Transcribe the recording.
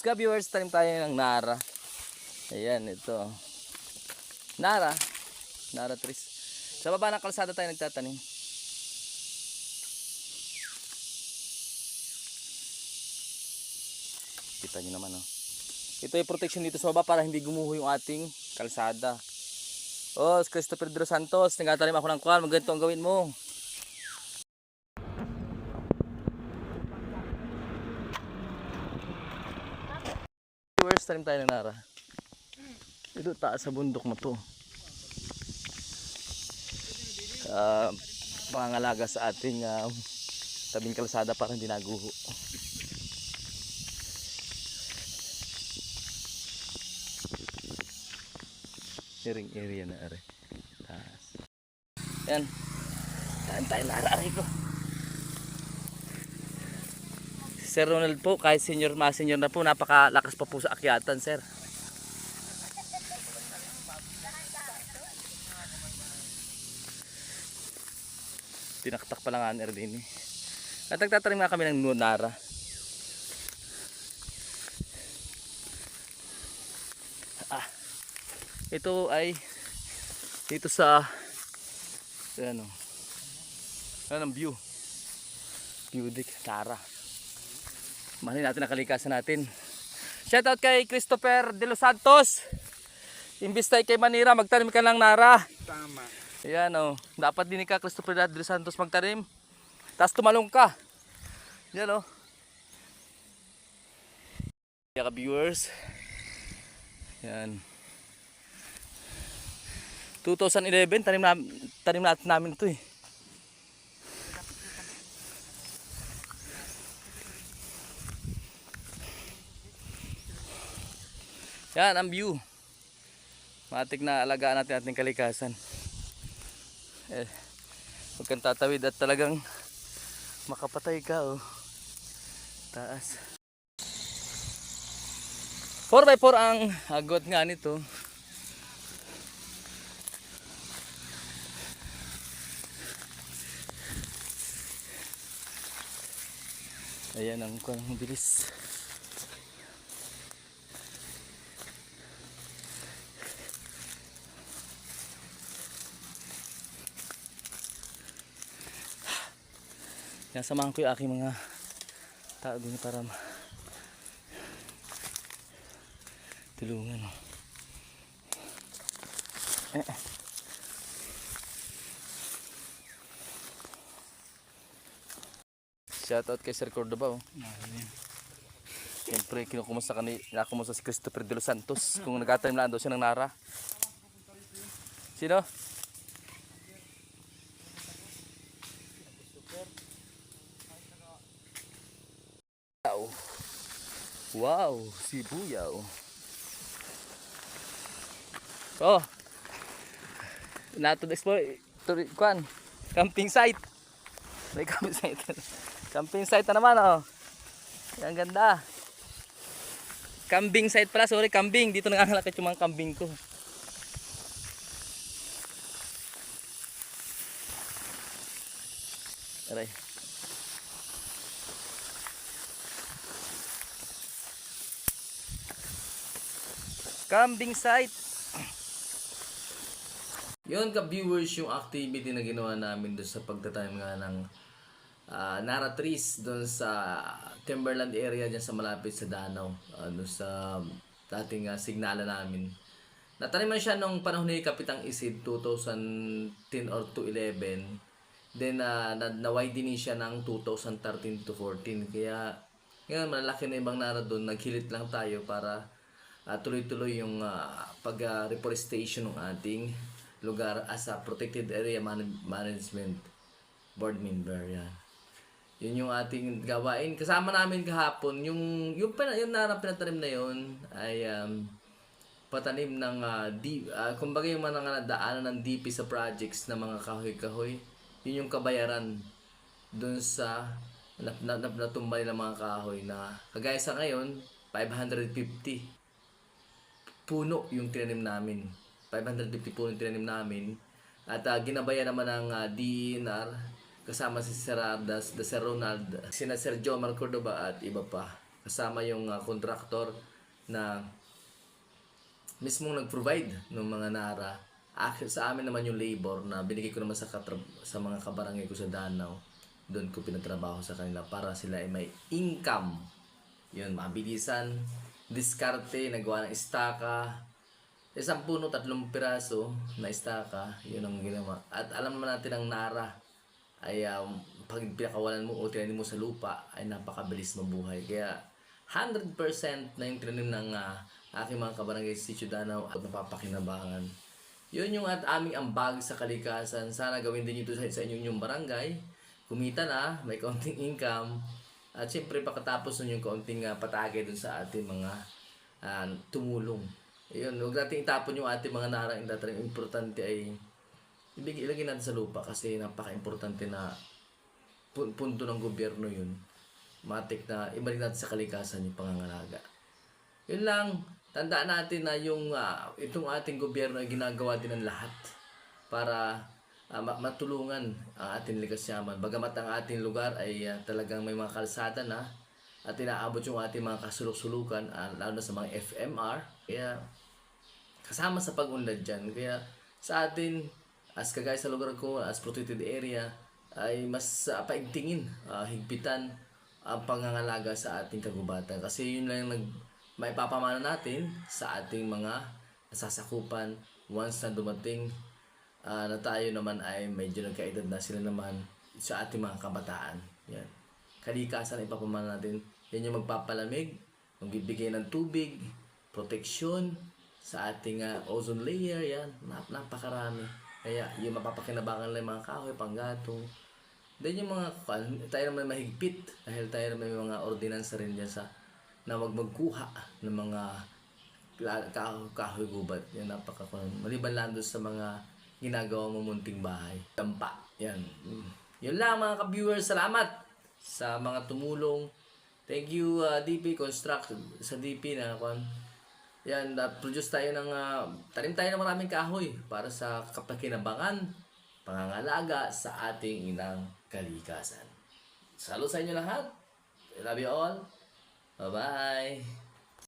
Ska viewers, tanim tayo ng Nara. Ayan, ito. Nara. Nara trees. Sa baba ng kalsada tayo nagtatanim. Kita nyo naman, oh. Ito yung protection dito sa baba para hindi gumuho yung ating kalsada. Oh, Christopher Los Santos, nagtatanim ako ng kwan. Maganda ang gawin mo. Viewers, tanim tayo ng Nara. Ito taas sa bundok na to. Ah, pangangalaga sa ating ah, tabing kalsada para hindi naguho. Iring area na are. Taas. Yan. Tahan tayo Nara aray ko. Sir Ronald po, kahit senior, mas senior na po, napakalakas pa po sa akyatan, sir. Tinaktak pa lang ang Erlini. At nagtatanim nga kami ng Nunara. Ah, ito ay dito sa ano, ano ang view. View deck, Nara. Mahalin natin ang kalikasan natin. Shoutout kay Christopher De Los Santos. Imbis tayo kay Manira, magtanim ka ng Nara. Tama. Ayan o. Dapat din ka Christopher De Los Santos magtanim. Tapos tumalong ka. Yan o. Kaya ka viewers. Yan. 2011, tanim, na, tanim natin namin ito eh. Yan ang view. Matik na alagaan natin ating kalikasan. Eh, huwag kang tatawid at talagang makapatay ka oh. Taas. 4x4 ang agot nga nito. Ayan ang kung bilis. Yan, samahan ko yung aking mga tao din para ma- tulungan. oh. Eh, eh. Shoutout kay Sir Cordoba. Oh. Siyempre, kinukumusta ka ni, nakumusta si Christopher De Los Santos kung nagkatanim lang daw siya ng Nara. Sino? Wow. Wow, sibuyaw. Oh. Nato explore to kwan. Camping site. May camping site. camping site na naman oh. Ang ganda. Kambing site pala, sorry, kambing. Dito nangangalakit yung mga kambing ko. Aray. Kambing site. Yun ka-viewers yung activity na ginawa namin doon sa pagtatanim nga ng ah, Nara trees doon sa Timberland area dyan sa malapit sa Danau. Uh, doon sa dating uh, signala namin. Nataniman siya nung panahon ni Kapitang Isid 2010 or 2011. Then uh, na, na-widen siya ng 2013 to 14. Kaya ngayon malaki na ibang Nara doon. Naghilit lang tayo para ah, tuloy-tuloy yung ah, pag-reforestation ng ating lugar as a protected area man- management board member yan. Yun yung ating gawain. Kasama namin kahapon yung yung pina, yung narang pinatanim na yun ay um, patanim ng uh, di, ah, kumbaga yung mga daanan ng DP sa projects na mga kahoy-kahoy. Yun yung kabayaran dun sa na, na, na, natumba mga kahoy na kagaya sa ngayon 550 puno yung tinanim namin. 550 puno yung tinanim namin. At ah, ginabayan naman ng ah, DNR kasama si Sir Ardas, the Sir Ronald, sina Sir Jomar Cordoba at iba pa. kasama yung ah, contractor na mismong nag-provide ng mga nara. Actually, sa amin naman yung labor na binigay ko naman sa, sa mga kabarangay ko sa Danau. Doon ko pinatrabaho sa kanila para sila ay may income. Yun, mabilisan. Diskarte, nagawa ng istaka. Isang puno, tatlong piraso na istaka. Yun ang ginawa. At alam naman natin ang nara ay um, pag pinakawalan mo o tinanim mo sa lupa ay napakabilis mabuhay. Kaya 100% na yung tinanim ng ah, aking mga kabarangay Sitio Danau at napapakinabangan. Yun yung at aming ambag sa kalikasan. Sana gawin din ito sa, sa inyong barangay. Kumita na, may kaunting income. At syempre pagkatapos nun yung kaunting uh, patagay dun sa ating mga ah, tumulong. Yun, huwag natin itapon yung ating mga narang dataling importante ay ibigay ilagay natin sa lupa kasi napaka-importante na pu- punto ng gobyerno yun. Matik na ibalik natin sa kalikasan yung pangangalaga. Yun lang, tandaan natin na yung ah, itong ating gobyerno ay ginagawa din ng lahat para ma- matulungan ang ating likas yaman. Bagamat ang ating lugar ay ah, talagang may mga kalsada na at inaabot yung ating mga kasulok-sulukan, ah, lalo na sa mga FMR. Kaya kasama sa pag-unlad dyan. Kaya sa atin, as kagaya sa lugar ko, as protected area, ay mas uh, paigtingin, ah, higpitan ang pangangalaga sa ating kagubatan. Kasi yun lang yung nag, maipapamana natin sa ating mga nasasakupan once na dumating ah, na tayo naman ay medyo nagkaedad na sila naman sa ating mga kabataan. Yan. Kalikasan ipapamana natin. Yan yung magpapalamig, magbibigay ng tubig, proteksyon sa ating ah, ozone layer. Yan. Nap napakarami. Kaya yung mapapakinabangan lang mga kahoy, panggatong. Then yung mga, tayo naman mahigpit dahil tayo naman may mga ordinansa rin dyan sa na wag magkuha ng mga la- kahoy, kahoy gubat. Yan napaka Maliban lang sa mga ginagawa mo munting bahay. Dampa. Yan. Mm. Yun lang mga ka-viewers. Salamat sa mga tumulong. Thank you uh, DP Construct sa DP na kwan. Yan, uh, produce tayo ng uh, tanim tayo ng maraming kahoy para sa kapakinabangan, pangangalaga sa ating inang kalikasan. Salo sa inyo lahat. I love you all. Bye-bye.